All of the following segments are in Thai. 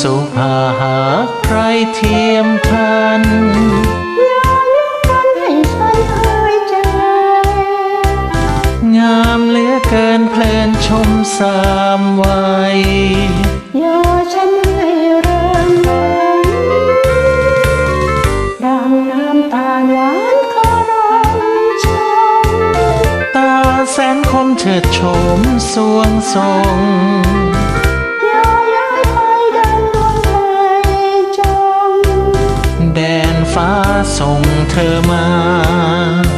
สุภาหาใครเทียมทันให้ฉันเคยเจงามเหลือเกินเพลินชมสามวัยโยฉันให้เริ่มเลยดังน้ำตาหวานขอร้องฉัตาแสนคมเฉิดชมสวงทรง ส่งเธอมา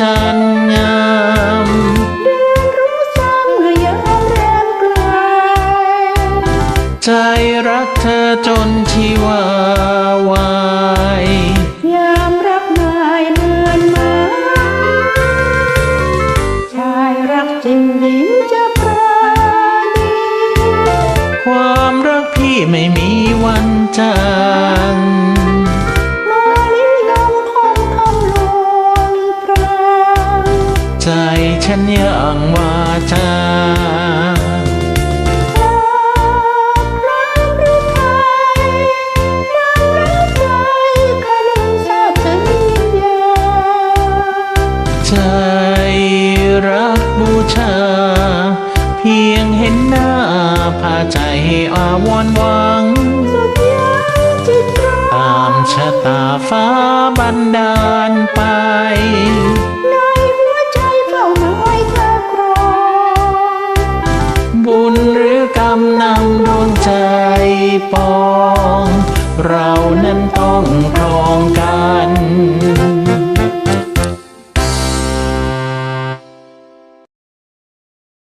จันทร์งามเดือนรู้ซ้ำเมื่อยามแรมไกลใจรักเธอจนชีวาวายยามรักนายเลือนมาชายรักจริงหญิงจะปราณีความรักพี่ไม่มีวันจาง นยังวาจารักหรือยมันแล้วใจขนึงทราบถึงวิญญาใจรักบูชา เพียงเห็นหน้าพาใจอาวรณ์หวังตามชะตาฟ้าบันดาลไปำนำดวงใจปอง เรานั้นต้องครองกัน